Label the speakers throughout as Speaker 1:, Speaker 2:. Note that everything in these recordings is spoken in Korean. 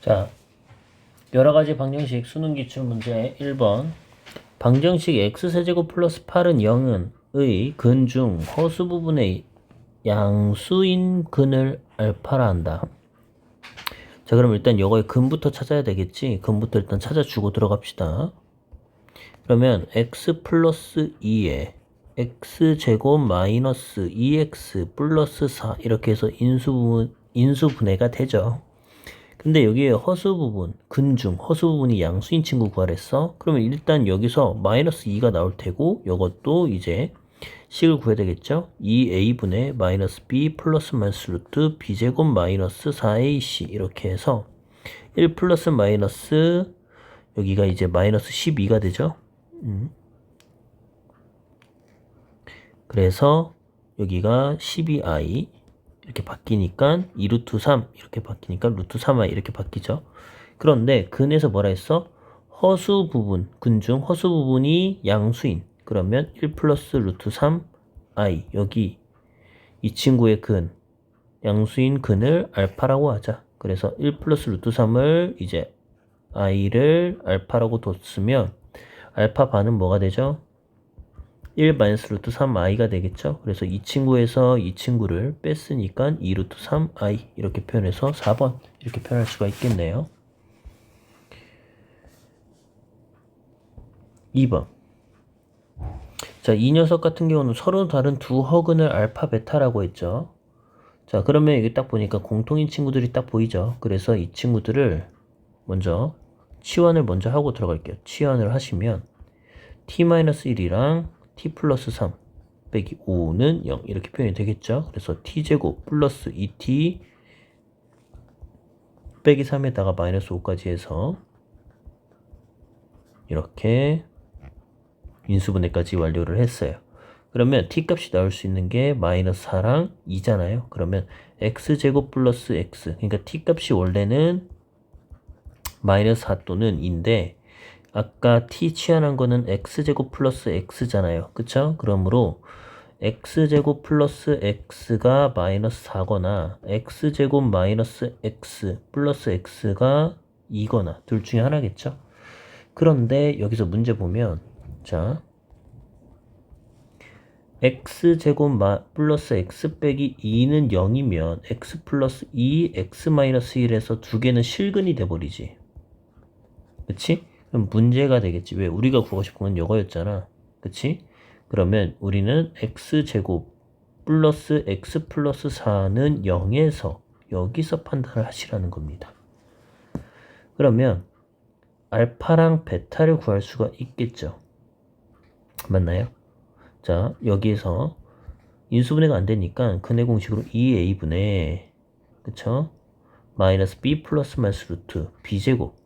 Speaker 1: 자, 여러 가지 방정식 수능 기출 문제 1번. 방정식 x세제곱 플러스 8은 0은 의 근 중 허수 부분의 양수인 근을 알파라 한다. 자, 그럼 일단 이거의 근부터 찾아야 되겠지? 근부터 일단 찾아주고 들어갑시다. 그러면 x 플러스 2에 x제곱 마이너스 2x 플러스 4 이렇게 해서 인수분, 인수분해가 되죠. 근데 여기에 허수 부분, 근중, 허수 부분이 양수인 친구 구하랬어. 그러면 일단 여기서 마이너스 2가 나올 테고 이것도 이제 식을 구해야 되겠죠. 2a분의 마이너스 b 플러스 마이너스 루트 b제곱 마이너스 4ac 이렇게 해서 1 플러스 마이너스 여기가 이제 마이너스 12가 되죠. 음. 그래서 여기가 12i 이렇게 바뀌니까 2루트 3 이렇게 바뀌니까 루트 3i 이렇게 바뀌죠. 그런데 근에서 뭐라 했어? 허수 부분, 근 중 허수 부분이 양수인 그러면 1 플러스 루트 3i 여기 이 친구의 근 양수인 근을 알파라고 하자. 그래서 1 플러스 루트 3을 이제 i를 알파라고 뒀으면 알파 반은 뭐가 되죠? 1 마이너스 루트 3i가 되겠죠. 그래서 이 친구에서 이 친구를 뺐으니까 2 루트 3i 이렇게 표현해서 4번 이렇게 표현할 수가 있겠네요. 2번 자, 이 녀석 같은 경우는 서로 다른 두 허근을 알파 베타라고 했죠. 자, 그러면 여기 딱 보니까 공통인 친구들이 딱 보이죠. 그래서 이 친구들을 먼저 치환을 먼저 하고 들어갈게요. 치환을 하시면 t-1이랑 t 플러스 3 빼기 5는 0 이렇게 표현이 되겠죠. 그래서 t제곱 플러스 2t 빼기 3에다가 마이너스 5까지 해서 이렇게 인수분해까지 완료를 했어요. 그러면 t값이 나올 수 있는 게 마이너스 4랑 2잖아요. 그러면 x제곱 플러스 x 그러니까 t값이 원래는 마이너스 4 또는 2인데 아까 t 취한한 거는 x제곱 플러스 x잖아요. 그쵸? 그러므로 x제곱 플러스 x가 마이너스 4거나 x제곱 마이너스 x 플러스 x가 2거나 둘 중에 하나겠죠? 그런데 여기서 문제 보면 자 x제곱 마, 플러스 x 빼기 2는 0이면 x 플러스 2 x 마이너스 1에서 두 개는 실근이 돼버리지 그치? 그럼 문제가 되겠지 왜 우리가 구하고 싶은 건 이거였잖아 그치? 그러면 우리는 x제곱 플러스 x 플러스 4는 0에서 여기서 판단을 하시라는 겁니다 그러면 알파랑 베타를 구할 수가 있겠죠 맞나요? 자, 여기에서 인수분해가 안 되니까 근해 공식으로 2a분의 그쵸? 마이너스 b 플러스 마이너스 루트 b제곱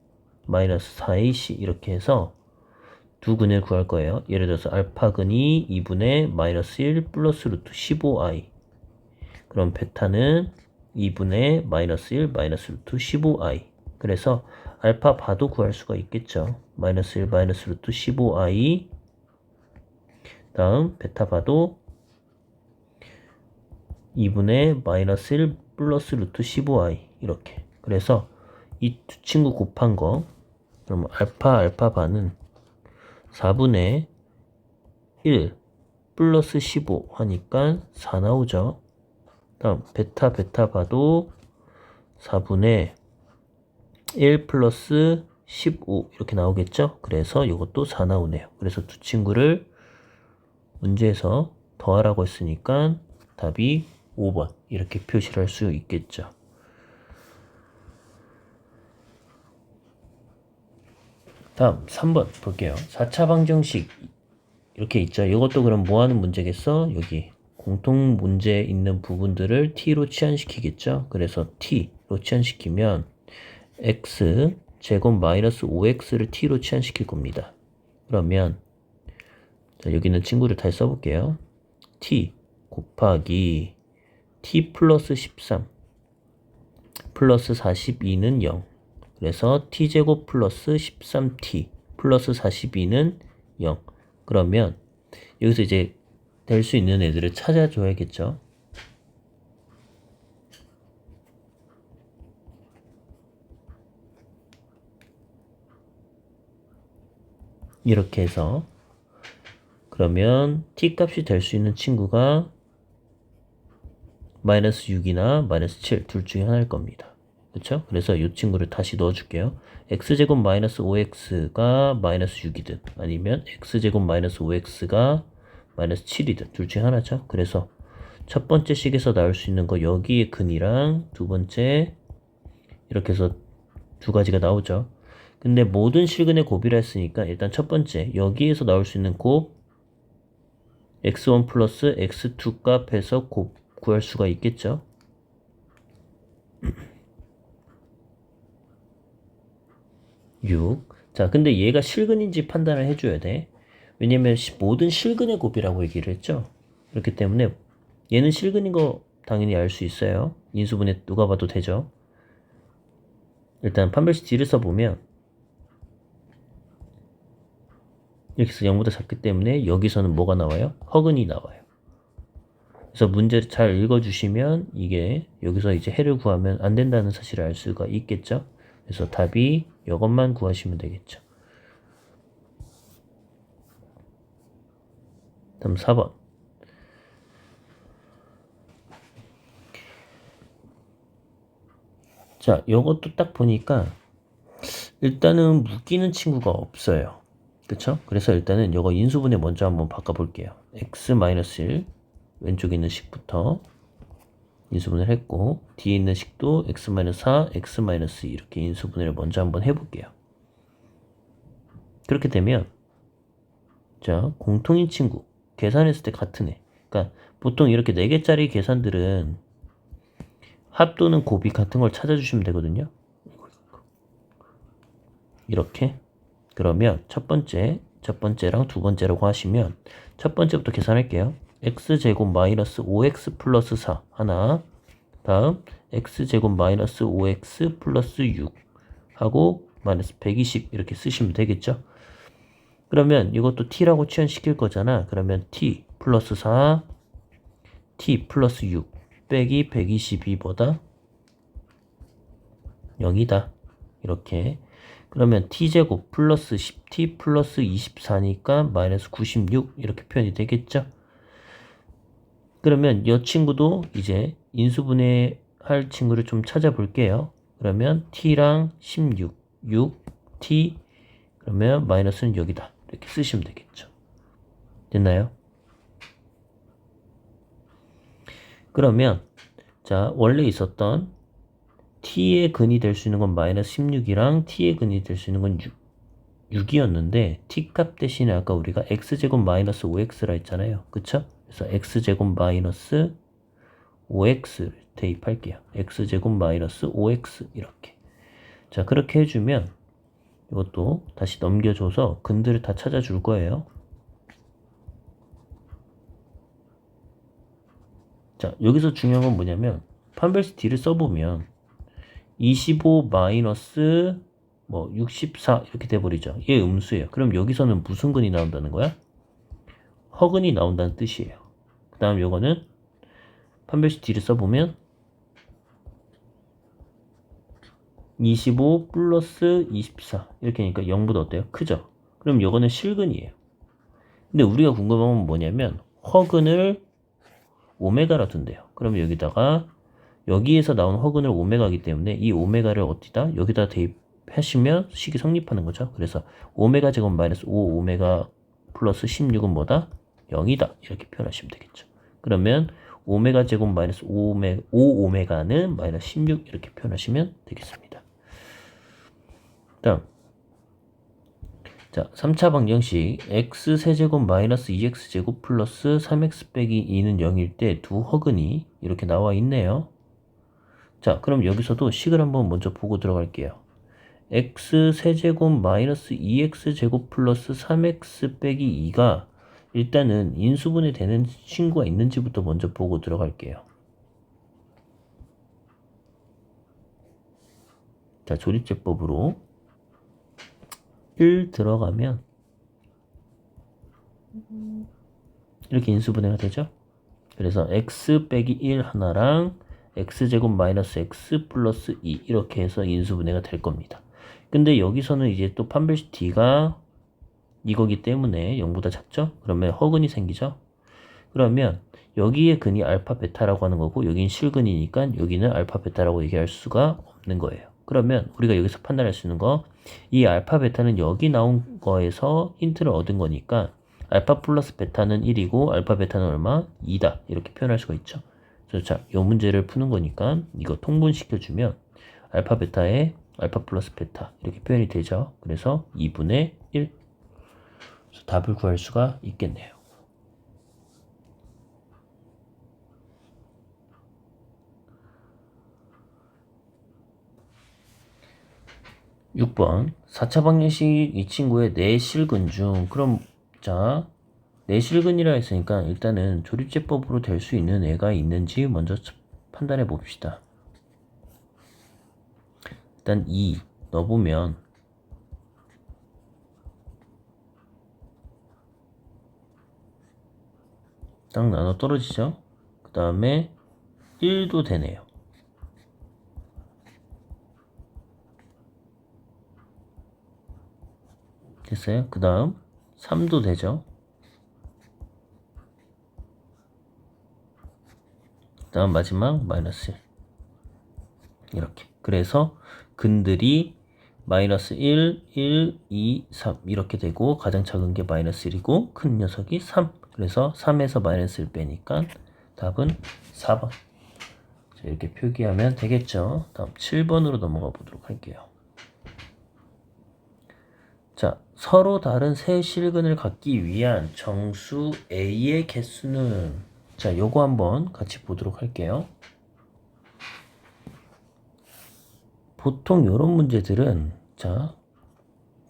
Speaker 1: 마이너스 4ac 이렇게 해서 두 근을 구할 거예요. 예를 들어서 알파 근이 2분의 마이너스 1 플러스 루트 15i 그럼 베타는 2분의 마이너스 1 마이너스 루트 15i 그래서 알파 바도 구할 수가 있겠죠. 마이너스 1 마이너스 루트 15i 다음 베타 봐도 2분의 마이너스 1 플러스 루트 15i 이렇게. 그래서 이 두 친구 곱한 거 그러면 알파 알파 반은 4분의 1 플러스 15 하니까 4 나오죠. 다음 베타 베타 봐도 4분의 1 플러스 15 이렇게 나오겠죠? 그래서 이것도 4 나오네요. 그래서 두 친구를 문제에서 더하라고 했으니까 답이 5번 이렇게 표시를 할 수 있겠죠. 다음 3번 볼게요. 4차 방정식 이렇게 있죠. 이것도 그럼 뭐 하는 문제겠어? 여기 공통 문제 있는 부분들을 t로 치환시키겠죠. 그래서 t로 치환시키면 x 제곱 마이너스 5x를 t로 치환시킬 겁니다. 그러면 자, 여기 있는 친구를 다시 써볼게요. t 곱하기 t 플러스 13 플러스 42는 0. 그래서 t제곱 플러스 13t 플러스 42는 0. 그러면 여기서 이제 될 수 있는 애들을 찾아줘야겠죠. 이렇게 해서 그러면 t 값이 될 수 있는 친구가 마이너스 6이나 마이너스 7 둘 중에 하나일 겁니다. 그렇죠? 그래서 이 친구를 다시 넣어줄게요. x제곱 마이너스 5x가 마이너스 6이든 아니면 x제곱 마이너스 5x가 마이너스 7이든 둘 중에 하나죠. 그래서 첫 번째 식에서 나올 수 있는 거 여기에 근이랑 두 번째 이렇게 해서 두 가지가 나오죠. 근데 모든 실근의 곱이라 했으니까 일단 첫 번째 여기에서 나올 수 있는 곱 x1 플러스 x2 값에서 곱 구할 수가 있겠죠. 육. 자, 근데 얘가 실근인지 판단을 해줘야 돼. 왜냐면 시- 모든 실근의 곱이라고 얘기를 했죠. 그렇기 때문에 얘는 실근인 거 당연히 알 수 있어요. 인수분해 누가 봐도 되죠. 일단 판별식 D를 써보면 이렇게 해서 0보다 작기 때문에 여기서는 뭐가 나와요? 허근이 나와요. 그래서 문제를 잘 읽어주시면 이게 여기서 이제 해를 구하면 안 된다는 사실을 알 수가 있겠죠. 그래서 답이 이것만 구하시면 되겠죠. 다음 4번. 자, 요것도 딱 보니까 일단은 묶이는 친구가 없어요. 그쵸? 그래서 일단은 요거 인수분해 먼저 한번 바꿔볼게요. x-1 왼쪽에 있는 식부터 인수분해를 했고 뒤에 있는 식도 x-4, x-2 이렇게 인수분해를 먼저 한번 해볼게요. 그렇게 되면 자 공통인 친구 계산했을 때 같은 애 그러니까 보통 이렇게 4개짜리 계산들은 합 또는 곱이 같은 걸 찾아주시면 되거든요. 이렇게 그러면 첫 번째, 첫 번째랑 두 번째라고 하시면 첫 번째부터 계산할게요. X제곱 마이너스 5x 플러스 4 하나 다음 x제곱 마이너스 5x 플러스 6 하고 마이너스 120 이렇게 쓰시면 되겠죠. 그러면 이것도 t라고 취현시킬 거잖아. 그러면 t 플러스 4 t 플러스 6 빼기 122보다 0이다. 이렇게 그러면 t제곱 플러스 10t 플러스 24니까 마이너스 96 이렇게 표현이 되겠죠? 그러면 이 친구도 이제 인수분해 할 친구를 좀 찾아볼게요. 그러면 t랑 16, 6, t 그러면 마이너스는 여기다 이렇게 쓰시면 되겠죠. 됐나요? 그러면 자 원래 있었던 t의 근이 될 수 있는 건 마이너스 16이랑 t의 근이 될 수 있는 건 6, 6이었는데 t 값 대신에 아까 우리가 x제곱 마이너스 5x라 했잖아요. 그쵸? 그래서 x제곱 마이너스 5x 대입할게요. x제곱 마이너스 5x 이렇게. 자 그렇게 해주면 이것도 다시 넘겨줘서 근들을 다 찾아줄 거예요. 자 여기서 중요한 건 뭐냐면 판별식 D를 써보면 25 마이너스 뭐 64 이렇게 돼버리죠. 얘 음수예요. 그럼 여기서는 무슨 근이 나온다는 거야? 허근이 나온다는 뜻이에요. 그 다음 요거는 판별식 D를 써보면 25 플러스 24 이렇게 하니까 0보다 어때요? 크죠? 그럼 요거는 실근이에요. 근데 우리가 궁금한 건 뭐냐면 허근을 오메가라 둔대요. 그러면 여기다가 여기에서 나온 허근을 오메가이기 때문에 이 오메가를 어디다? 여기다 대입하시면 식이 성립하는 거죠. 그래서 오메가 제곱 마이너스 5 오메가 플러스 16은 뭐다? 0이다. 이렇게 표현하시면 되겠죠. 그러면 오메가 제곱 마이너스 5오메, 5오메가는 마이너스 16 이렇게 표현하시면 되겠습니다. 다음 자, 3차 방정식 x 세제곱 마이너스 2x제곱 플러스 3x 빼기 2는 0일 때 두 허근이 이렇게 나와 있네요. 자, 그럼 여기서도 식을 한번 먼저 보고 들어갈게요. x 세제곱 마이너스 2x제곱 플러스 3x 빼기 2가 일단은 인수분해 되는 친구가 있는지부터 먼저 보고 들어갈게요. 자, 조립제법으로 1 들어가면 이렇게 인수분해가 되죠. 그래서 x 빼기 1 하나랑 x제곱 마이너스 x 플러스 2 이렇게 해서 인수분해가 될 겁니다. 근데 여기서는 이제 또 판별식 d가 이거기 때문에 0보다 작죠? 그러면 허근이 생기죠? 그러면 여기에 근이 알파 베타라고 하는 거고 여긴 실근이니까 여기는 알파 베타라고 얘기할 수가 없는 거예요. 그러면 우리가 여기서 판단할 수 있는 거 이 알파 베타는 여기 나온 거에서 힌트를 얻은 거니까 알파 플러스 베타는 1이고 알파 베타는 얼마? 2다. 이렇게 표현할 수가 있죠. 그래서 자, 이 문제를 푸는 거니까 이거 통분시켜 주면 알파 베타에 알파 플러스 베타 이렇게 표현이 되죠. 그래서 2분의 1. 답을 구할 수가 있겠네요. 6번 4차 방정식 이 친구의 내실근 중 그럼 자 내실근이라 했으니까 일단은 조립제법으로 될 수 있는 애가 있는지 먼저 판단해 봅시다. 일단 2 넣어보면 딱 나눠 떨어지죠? 그 다음에 1도 되네요. 됐어요? 그 다음 3도 되죠? 그 다음 마지막 마이너스 1 이렇게 그래서 근들이 마이너스 1, 1, 2, 3 이렇게 되고 가장 작은 게 마이너스 1이고 큰 녀석이 3 그래서 3에서 마이너스 1 빼니까 답은 4번 자, 이렇게 표기하면 되겠죠 다음 7번으로 넘어가 보도록 할게요 자, 서로 다른 세 실근을 갖기 위한 정수 A의 개수는 자, 요거 한번 같이 보도록 할게요. 보통 이런 문제들은 자,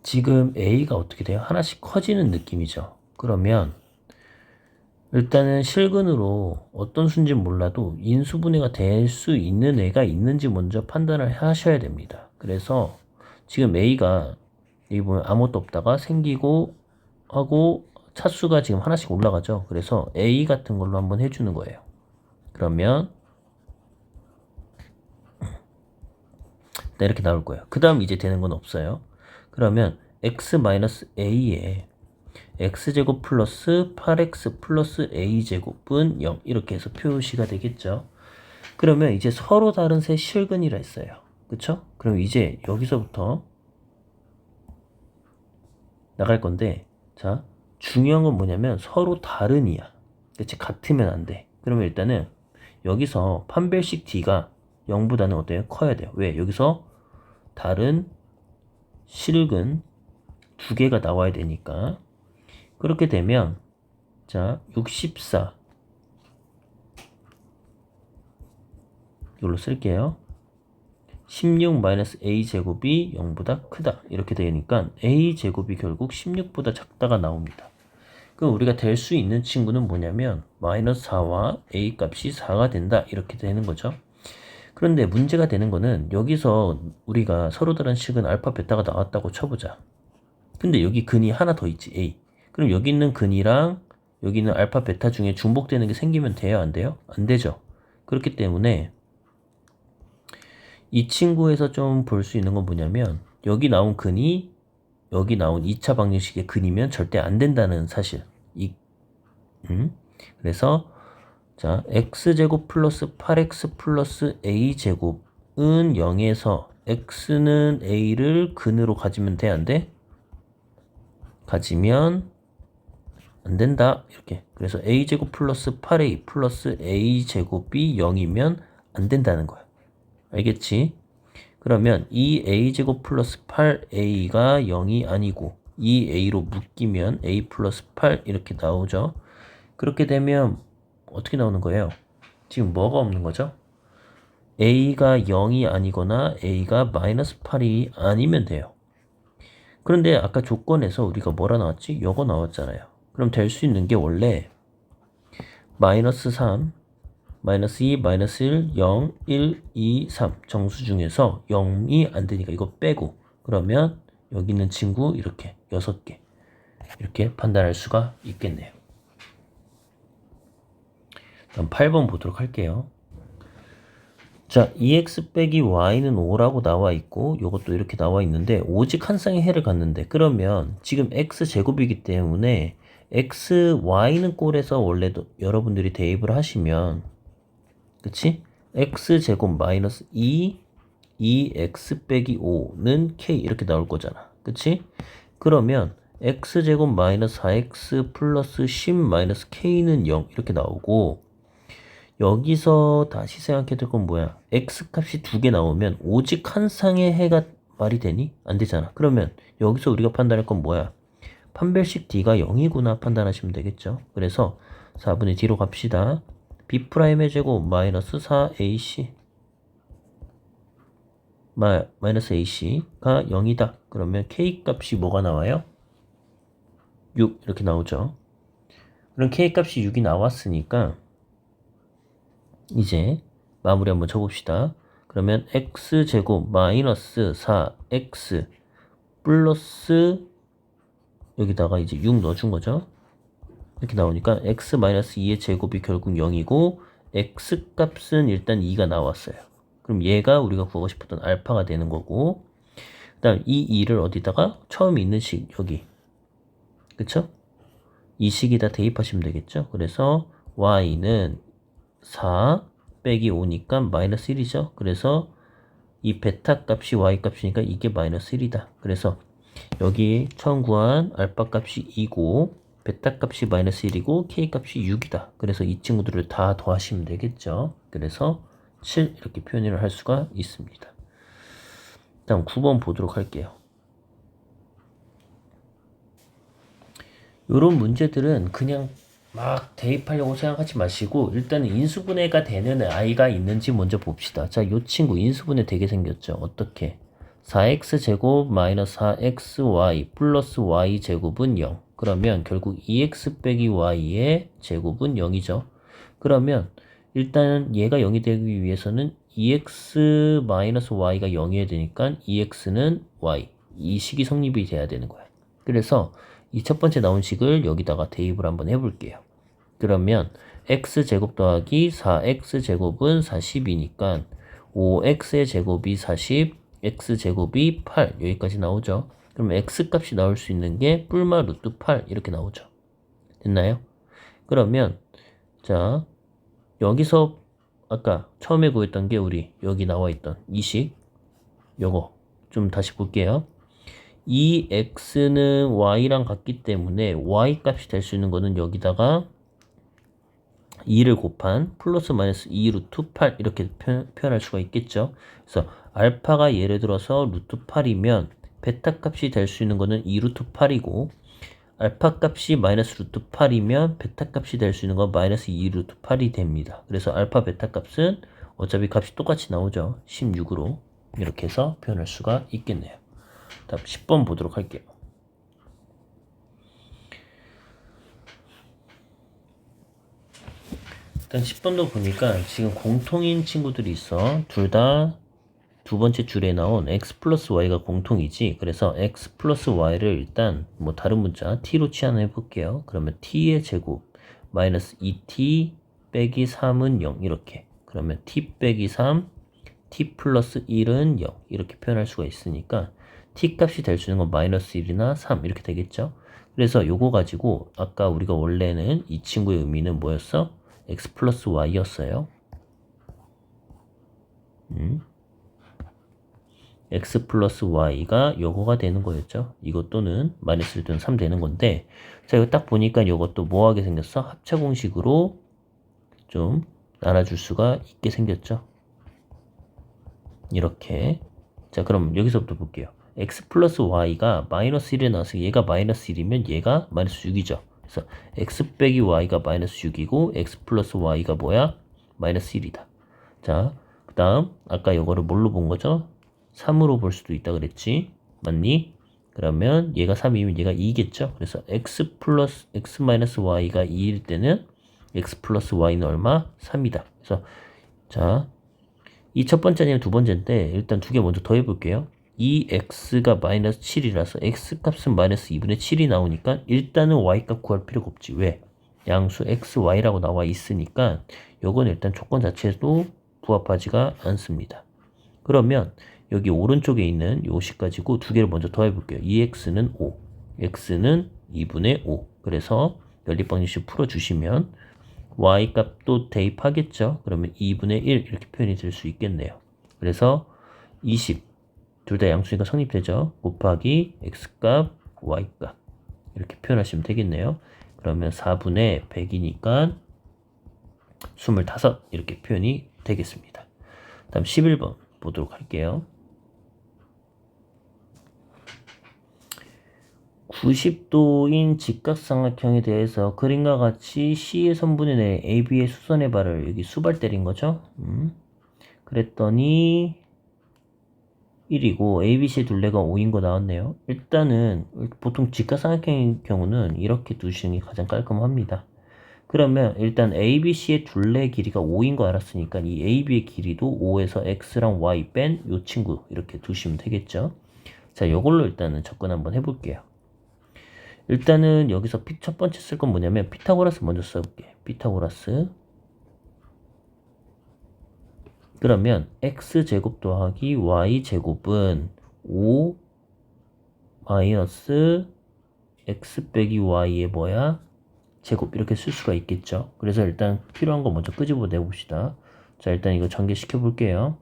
Speaker 1: 지금 A가 어떻게 돼요? 하나씩 커지는 느낌이죠. 그러면 일단은 실근으로 어떤 수인지 몰라도 인수분해가 될 수 있는 애가 있는지 먼저 판단을 하셔야 됩니다. 그래서 지금 A가 여기 보면 아무것도 없다가 생기고 하고 차수가 지금 하나씩 올라가죠. 그래서 A 같은 걸로 한번 해주는 거예요. 그러면 네, 이렇게 나올 거예요. 그 다음 이제 되는 건 없어요. 그러면 x-a에 x제곱 플러스 8x 플러스 a제곱은 0 이렇게 해서 표시가 되겠죠. 그러면 이제 서로 다른 세 실근이라 했어요. 그쵸? 그럼 이제 여기서부터 나갈 건데 자 중요한 건 뭐냐면 서로 다른 이야 그치 같으면 안 돼 그러면 일단은 여기서 판별식 D가 0보다는 어때요? 커야 돼요 왜? 여기서 다른 실근 두 개가 나와야 되니까 그렇게 되면 자 64 이걸로 쓸게요 16-a제곱이 0보다 크다. 이렇게 되니까 a제곱이 결국 16보다 작다가 나옵니다. 그럼 우리가 될 수 있는 친구는 뭐냐면 마이너스 4와 a 값이 4가 된다. 이렇게 되는 거죠. 그런데 문제가 되는 거는 여기서 우리가 서로 다른 식은 알파 베타가 나왔다고 쳐보자. 근데 여기 근이 하나 더 있지 a. 그럼 여기 있는 근이랑 여기 있는 알파 베타 중에 중복되는 게 생기면 돼요? 안 돼요? 안 되죠. 그렇기 때문에 이 친구에서 좀 볼 수 있는 건 뭐냐면 여기 나온 근이 여기 나온 2차 방정식의 근이면 절대 안 된다는 사실. 이, 음? 그래서 자 x제곱 플러스 8x 플러스 a제곱은 0에서 x는 a를 근으로 가지면 돼? 안 돼? 가지면 안 된다. 이렇게. 그래서 a제곱 플러스 8a 플러스 a제곱이 0이면 안 된다는 거야. 알겠지? 그러면 이 a제곱 플러스 8a가 0이 아니고 2a로 묶이면 a 플러스 8 이렇게 나오죠. 그렇게 되면 어떻게 나오는 거예요? 지금 뭐가 없는 거죠? a가 0이 아니거나 a가 마이너스 8이 아니면 돼요. 그런데 아까 조건에서 우리가 뭐라 나왔지? 요거 나왔잖아요. 그럼 될 수 있는 게 원래 마이너스 3 마이너스 2, 마이너스 1, 0, 1, 2, 3 정수 중에서 0이 안 되니까 이거 빼고 그러면 여기 있는 친구 이렇게 6개 이렇게 판단할 수가 있겠네요. 다음 8번 보도록 할게요. 자, 2x 빼기 y는 5라고 나와 있고 요것도 이렇게 나와 있는데 오직 한 쌍의 해를 갖는데 그러면 지금 x 제곱이기 때문에 x, y는 꼴에서 원래도 여러분들이 대입을 하시면 그치? x 제곱 마이너스 2 2x 빼기 5는 k 이렇게 나올 거잖아. 그치? 그러면 x 제곱 마이너스 4x 플러스 10 마이너스 k는 0 이렇게 나오고 여기서 다시 생각해 볼 건 뭐야? x 값이 두 개 나오면 오직 한 쌍의 해가 말이 되니? 안 되잖아. 그러면 여기서 우리가 판단할 건 뭐야? 판별식 d가 0이구나 판단하시면 되겠죠. 그래서 4분의 d로 갑시다. b'의 제곱 마이너스 4ac 마, 마이너스 ac가 0이다. 그러면 k 값이 뭐가 나와요? 6 이렇게 나오죠. 그럼 k 값이 6이 나왔으니까 이제 마무리 한번 쳐봅시다. 그러면 x 제곱 마이너스 4x 플러스 여기다가 이제 6 넣어준 거죠. 이렇게 나오니까 x 마이너스 2의 제곱이 결국 0이고 x 값은 일단 2가 나왔어요. 그럼 얘가 우리가 구하고 싶었던 알파가 되는 거고 그 다음 이 2를 어디다가 처음 있는 식 여기 그쵸? 이 식에다 대입하시면 되겠죠. 그래서 y는 4 빼기 5니까 마이너스 1이죠. 그래서 이 베타 값이 y 값이니까 이게 마이너스 1이다. 그래서 여기 처음 구한 알파 값이 2고 베타 값이 마이너스 1이고 k 값이 6이다. 그래서 이 친구들을 다 더하시면 되겠죠. 그래서 7 이렇게 표현을 할 수가 있습니다. 다음 9번 보도록 할게요. 이런 문제들은 그냥 막 대입하려고 생각하지 마시고 일단 인수분해가 되는 아이가 있는지 먼저 봅시다. 자, 이 친구 인수분해 되게 생겼죠. 어떻게? 4x 제곱 마이너스 4xy 플러스 y 제곱은 0. 그러면 결국 2x 빼기 y의 제곱은 0이죠. 그러면 일단 얘가 0이 되기 위해서는 2x 마이너스 y가 0이어야 되니까 2x는 y. 이 식이 성립이 돼야 되는 거야. 그래서 이 첫 번째 나온 식을 여기다가 대입을 한번 해볼게요. 그러면 x제곱 더하기 4x제곱은 40이니까 5x의 제곱이 40, x제곱이 8 여기까지 나오죠. 그럼 x값이 나올 수 있는 게 뿔마 루트 8 이렇게 나오죠. 됐나요? 그러면 자 여기서 아까 처음에 구했던 게 우리 여기 나와 있던 이식 요거 좀 다시 볼게요. 이 x는 y랑 같기 때문에 y 값이 될 수 있는 거는 여기다가 2를 곱한 플러스 마이너스 2 루트 8 이렇게 표, 현할 수가 있겠죠. 그래서 알파가 예를 들어서 루트 8이면 베타 값이 될 수 있는 거는 2 루트 8이고 알파 값이 마이너스 루트 8이면 베타 값이 될 수 있는 건 마이너스 2 루트 8이 됩니다. 그래서 알파 베타 값은 어차피 값이 똑같이 나오죠. 16으로 이렇게 해서 표현할 수가 있겠네요. 다음 10번 보도록 할게요. 일단 10번도 보니까 지금 공통인 친구들이 있어. 둘 다 두 번째 줄에 나온 x 플러스 y가 공통이지. 그래서 x 플러스 y를 일단 뭐 다른 문자 t로 치환해 볼게요. 그러면 t의 제곱 마이너스 2t 빼기 3은 0 이렇게. 그러면 t 빼기 3 t 플러스 1은 0 이렇게 표현할 수가 있으니까 t 값이 될 수 있는 건 마이너스 1이나 3 이렇게 되겠죠. 그래서 요거 가지고 아까 우리가 원래는 이 친구의 의미는 뭐였어? x 플러스 y였어요. 음. X 플러스 y가 요거가 되는 거였죠. 이것 또는 마이너스 1 또는 3 되는 건데 자 이거 딱 보니까 이것도 뭐하게 생겼어? 합차 공식으로 좀 나눠줄 수가 있게 생겼죠. 이렇게 자 그럼 여기서부터 볼게요. x 플러스 y가 마이너스 1에 나와서 얘가 마이너스 1이면 얘가 마이너스 6이죠. 그래서 x 빼기 y가 마이너스 6이고 x 플러스 y가 뭐야? 마이너스 1이다. 자, 그 다음 아까 이거를 뭘로 본 거죠? 3으로 볼 수도 있다 그랬지? 맞니? 그러면 얘가 3이면 얘가 2겠죠? 그래서 x 플러스 x 마이너스 y가 2일 때는 x 플러스 y는 얼마? 3이다. 그래서 자, 이 첫 번째 아니면 두 번째인데 일단 두 개 먼저 더해 볼게요. 이 x가 마이너스 7이라서 x 값은 마이너스 2분의 7이 나오니까 일단은 y 값 구할 필요가 없지. 왜? 양수 x, y라고 나와 있으니까 요건 일단 조건 자체도 부합하지가 않습니다. 그러면 여기 오른쪽에 있는 요식 가지고 두 개를 먼저 더해 볼게요. 2x는 5, x는 2분의 5. 그래서 연립방정식 풀어주시면 y 값도 대입하겠죠. 그러면 2분의 1 이렇게 표현이 될 수 있겠네요. 그래서 20, 둘 다 양수니까 성립되죠. 곱하기 x값, y값 이렇게 표현하시면 되겠네요. 그러면 4분의 100이니까 25 이렇게 표현이 되겠습니다. 다음 11번 보도록 할게요. 90도인 직각삼각형에 대해서 그림과 같이 C의 선분의 내 AB의 수선의 발을 여기 수발 때린 거죠. 음. 그랬더니 1이고 ABC의 둘레가 5인 거 나왔네요. 일단은 보통 직각삼각형의 경우는 이렇게 두시는 게 가장 깔끔합니다. 그러면 일단 ABC의 둘레 길이가 5인 거 알았으니까 이 AB의 길이도 5에서 X랑 Y 뺀 요 친구 이렇게 두시면 되겠죠. 자, 요걸로 일단은 접근 한번 해볼게요. 일단은 여기서 피, 첫 번째 쓸 건 뭐냐면 피타고라스 먼저 써볼게. 피타고라스. 그러면 x제곱 더하기 y제곱은 5 마이너스 x 빼기 y의 뭐야? 제곱 이렇게 쓸 수가 있겠죠. 그래서 일단 필요한 거 먼저 끄집어 내 봅시다. 자 일단 이거 전개시켜 볼게요.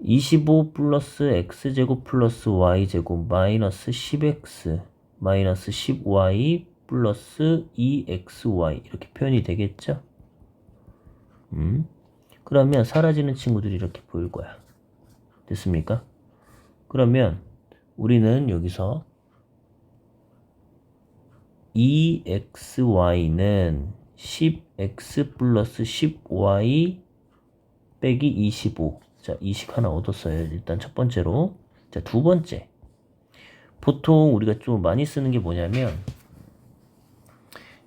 Speaker 1: 25 플러스 x제곱 플러스 y제곱 마이너스 10x 마이너스 10y 플러스 2xy 이렇게 표현이 되겠죠? 음. 그러면 사라지는 친구들이 이렇게 보일 거야. 됐습니까? 그러면 우리는 여기서 2xy는 10x 플러스 10y 빼기 25. 자, 이식 하나 얻었어요. 일단 첫 번째로. 자, 두 번째. 보통 우리가 좀 많이 쓰는 게 뭐냐면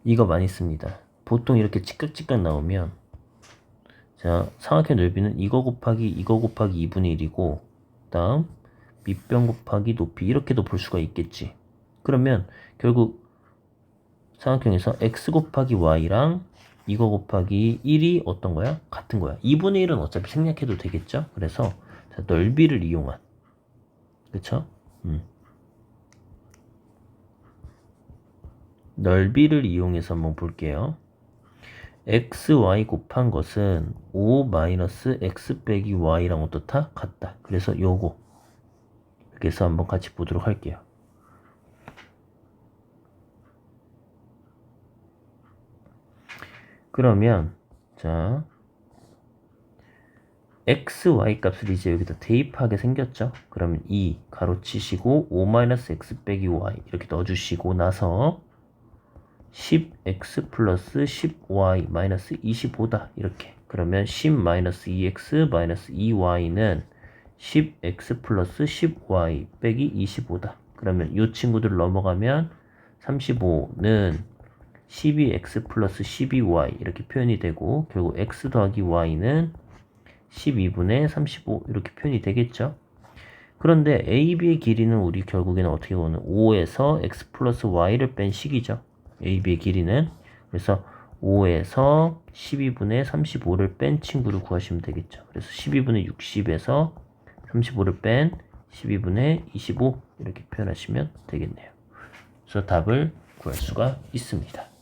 Speaker 1: 이거 많이 씁니다. 보통 이렇게 찌깍찌깍 나오면 자, 삼각형 넓이는 이거 곱하기 이거 곱하기 2분의 1이고 다음 밑변 곱하기 높이 이렇게도 볼 수가 있겠지. 그러면 결국 삼각형에서 x 곱하기 y랑 이거 곱하기 1이 어떤 거야? 같은 거야. 2분의 1은 어차피 생략해도 되겠죠? 그래서 자, 넓이를 이용한 그쵸? 음. 넓이를 이용해서 한번 볼게요. x, y 곱한 것은 5 마이너스 x 빼기 y랑 어떻다? 같다. 그래서 요거 이렇게 해서 한번 같이 보도록 할게요. 그러면 자 x, y 값을 이제 여기다 대입하게 생겼죠. 그러면 2 가로치시고 5-x 빼기 y 이렇게 넣어주시고 나서 10x 플러스 10y 마이너스 25다. 이렇게. 그러면 10 마이너스 2x 마이너스 2y는 10x 플러스 10y 빼기 25다. 그러면 이 친구들 넘어가면 35는 12x 플러스 12y 이렇게 표현이 되고 결국 x 더하기 y는 12분의 35 이렇게 표현이 되겠죠. 그런데 AB의 길이는 우리 결국에는 어떻게 보면 5에서 x 플러스 y를 뺀 식이죠. AB의 길이는 그래서 5에서 12분의 35를 뺀 친구를 구하시면 되겠죠. 그래서 12분의 60에서 35를 뺀 12분의 25 이렇게 표현하시면 되겠네요. 그래서 답을 구할 수가 있습니다.